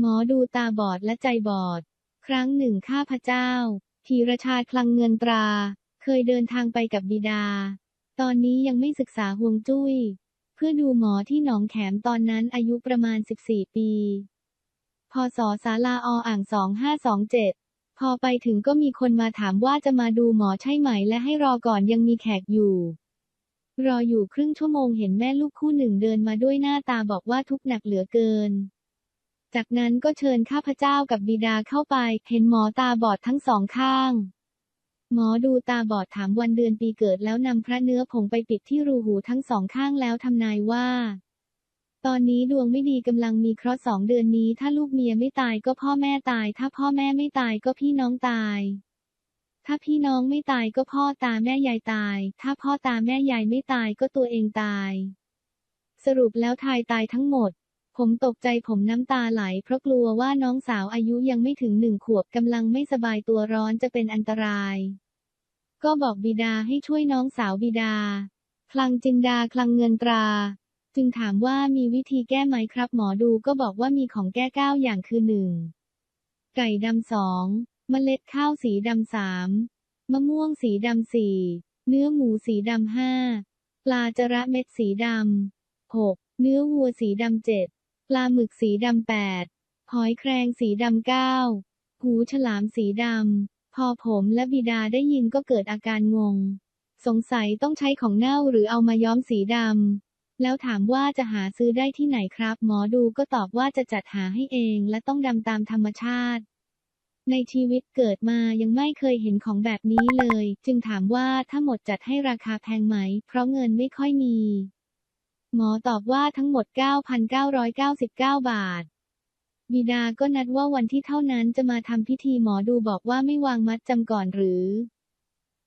หมอดูตาบอดและใจบอด ครั้งหนึ่งข้าพเจ้า ธีรชาคลังเงินตรา เคยเดินทางไปกับบิดา ตอนนี้ยังไม่ศึกษาฮวงจุ้ย เพื่อดูหมอที่หนองแขมตอนนั้นอายุประมาณ 14 ปี พศศาลาออ่าง 2527 พอไปถึงก็มีคนมาถามว่าจะมาดูหมอใช่ไหมและให้รอก่อนยังมีแขกอยู่รออยู่ครึ่งชั่วโมงเห็นแม่ลูกคู่หนึ่งเดินมาด้วยหน้าตาบอกว่าทุกข์หนักเหลือเกิน จากนั้นก็เชิญข้าพเจ้ากับบิดาเข้าไป เห็นหมอตาบอดทั้งสองข้าง หมอดูตาบอดถามวันเดือนปีเกิดแล้วนำพระเนื้อผงไปปิดที่รูหูทั้งสองข้างแล้วทำนายว่า ตอนนี้ดวงไม่ดีกำลังมีเคราะห์สองเดือนนี้ ถ้าลูกเมียไม่ตายก็พ่อแม่ตาย ถ้าพ่อแม่ไม่ตายก็พี่น้องตาย ถ้าพี่น้องไม่ตายก็พ่อตาแม่ยายตาย ถ้าพ่อตาแม่ยายไม่ตายก็ตัวเองตาย สรุปแล้วทายตายทั้งหมด ผมตกใจผมน้ำตาไหล เพราะกลัวว่าน้องสาวอายุยังไม่ถึงหนึ่งขวบกำลังไม่สบายตัวร้อนจะเป็นอันตราย ก็บอกบิดาให้ช่วยน้องสาวบิดา คลังจินดาคลังเงินตรา จึงถามว่ามีวิธีแก้ไหมครับ หมอดูก็บอกว่ามีของแก้เก้าอย่างคือหนึ่งไก่ดำสองเมล็ดข้าวสีดำสามมะม่วงสีดำสี่เนื้อหมูสีดำห้าปลาจระเม็ดสีดำหกเนื้อวัวสีดำเจ็ด ปลาหมึกสีดำแปดหอยแครงสีดำเก้าหูฉลามสีดำ พอผมและบิดาได้ยินก็เกิดอาการงง สงสัยต้องใช้ของเน่าหรือเอามาย้อมสีดำ แล้วถามว่าจะหาซื้อได้ที่ไหนครับ หมอดูก็ตอบว่าจะจัดหาให้เองและต้องดำตามธรรมชาติ ในชีวิตเกิดมายังไม่เคยเห็นของแบบนี้เลย จึงถามว่าถ้าหมดจัดให้ราคาแพงไหม เพราะเงินไม่ค่อยมี หมอตอบว่าทั้งหมด 9,999 บาท บิดาก็นัดว่าวันที่เท่านั้นจะมาทำพิธีหมอดูบอกว่าไม่วางมัดจำก่อนหรือ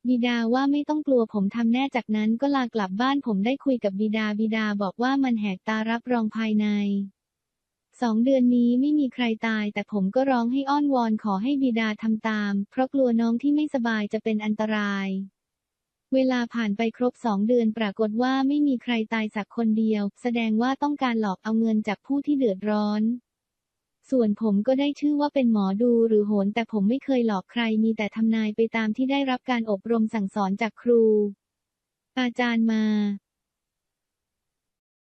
บิดาว่าไม่ต้องกลัวผมทำแน่จากนั้นก็ลากลับบ้านผมได้คุยกับบิดาบิดาบอกว่ามันแหกตารับรองภายในสองเดือนนี้ไม่มีใครตายแต่ผมก็ร้องให้อ้อนวอนขอให้บิดาทำตาม เพราะกลัวน้องที่ไม่สบายจะเป็นอันตราย เวลาผ่านไปครบสองเดือนปรากฏว่าไม่มีใครตายสักคนเดียว แสดงว่าต้องการหลอกเอาเงินจากผู้ที่เดือดร้อน ส่วนผมก็ได้ชื่อว่าเป็นหมอดูหรือโหนแต่ผมไม่เคยหลอกใครมีแต่ทำนายไปตามที่ได้รับการอบรมสั่งสอนจากครู อาจารย์มา